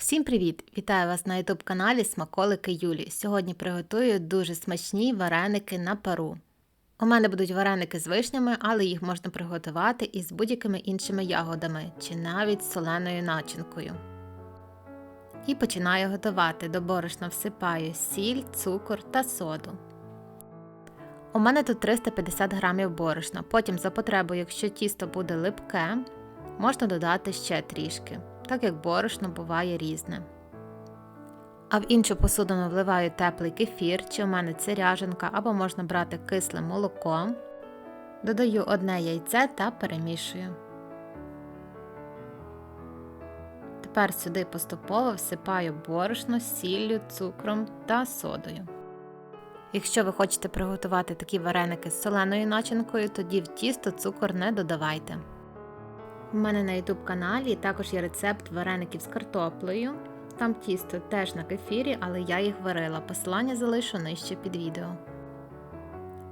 Всім привіт! Вітаю вас на youtube каналі Смаколики Юлі. Сьогодні приготую дуже смачні вареники на пару. У мене будуть вареники з вишнями, але їх можна приготувати із будь-якими іншими ягодами чи навіть з соленою начинкою. І починаю готувати. До борошна всипаю сіль, цукор та соду. У мене тут 350 грамів борошна. Потім за потребою, якщо тісто буде липке, можна додати ще трішки так як борошно буває різне. А в іншу посудину вливаю теплий кефір, чи у мене це ряженка, або можна брати кисле молоко. Додаю одне яйце та перемішую. Тепер сюди поступово всипаю борошно з сіллю, цукром та содою. Якщо ви хочете приготувати такі вареники з соленою начинкою, тоді в тісто цукор не додавайте. У мене на YouTube каналі також є рецепт вареників з картоплею. Там тісто теж на кефірі, але я їх варила. Посилання залишу нижче під відео.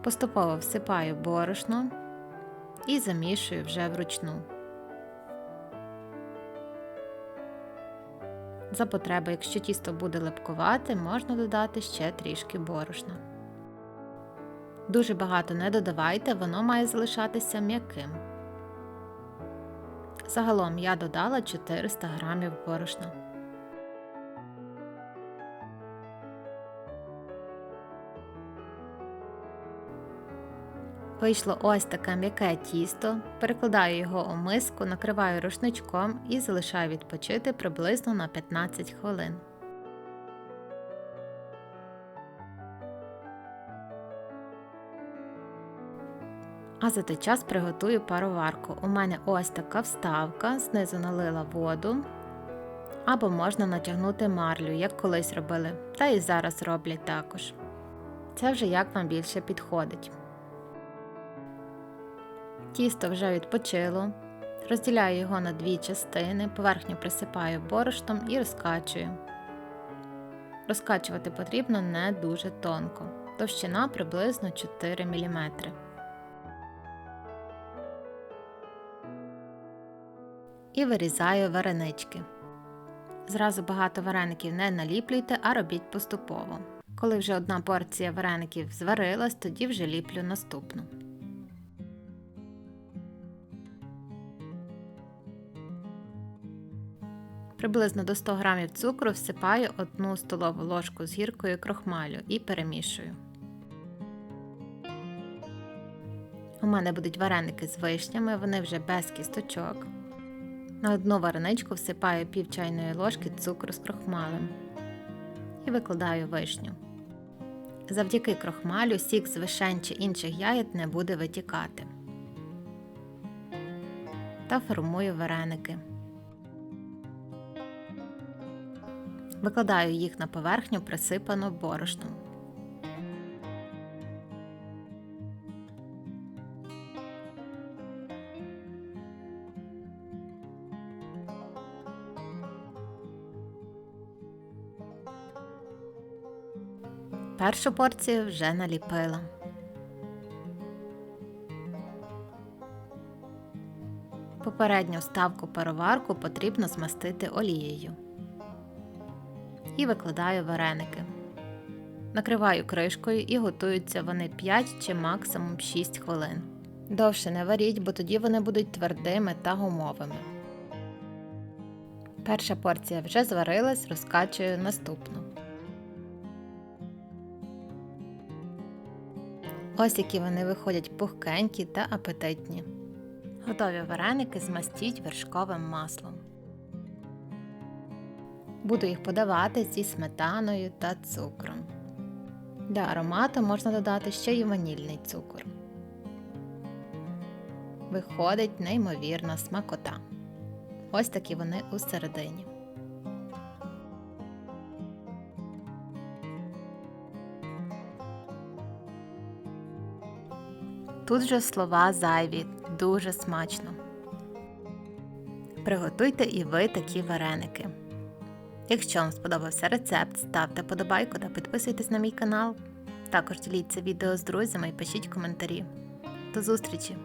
Поступово всипаю борошно і замішую вже вручну. За потреби, якщо тісто буде липкувати, можна додати ще трішки борошна. Дуже багато не додавайте, воно має залишатися м'яким. Загалом я додала 400 грамів борошна. Вийшло ось таке м'яке тісто, перекладаю його у миску, накриваю рушничком і залишаю відпочити приблизно на 15 хвилин. А за той час приготую пароварку. У мене ось така вставка, знизу налила воду. Або можна натягнути марлю, як колись робили, та і зараз роблять також. Це вже як вам більше підходить. Тісто вже відпочило. Розділяю його на дві частини, поверхню присипаю борошном і розкачую. Розкачувати потрібно не дуже тонко, товщина приблизно 4 мм. І вирізаю варенички. Зразу багато вареників не наліплюйте, а робіть поступово. Коли вже одна порція вареників зварилась, тоді вже ліплю наступну. Приблизно до 100 г цукру всипаю одну столову ложку з гіркою крохмалю і перемішую. У мене будуть вареники з вишнями, вони вже без кісточок. На одну вареничку всипаю пів чайної ложки цукру з крохмалем і викладаю вишню. Завдяки крохмалю сік з вишень чи інших ягід не буде витікати. Та формую вареники. Викладаю їх на поверхню, присипану борошном. Першу порцію вже наліпила. Попередню ставку пароварку потрібно змастити олією. І викладаю вареники. Накриваю кришкою і готуються вони 5 чи максимум 6 хвилин. Довше не варіть, бо тоді вони будуть твердими та гумовими. Перша порція вже зварилась, розкачую наступну. Ось які вони виходять пухкенькі та апетитні. Готові вареники змастіть вершковим маслом. Буду їх подавати зі сметаною та цукром. Для аромату можна додати ще й ванільний цукор. Виходить неймовірна смакота. Ось такі вони усередині. Тут же слова зайві, дуже смачно. Приготуйте і ви такі вареники. Якщо вам сподобався рецепт, ставте подобайку та підписуйтесь на мій канал. Також діліться відео з друзями і пишіть коментарі. До зустрічі!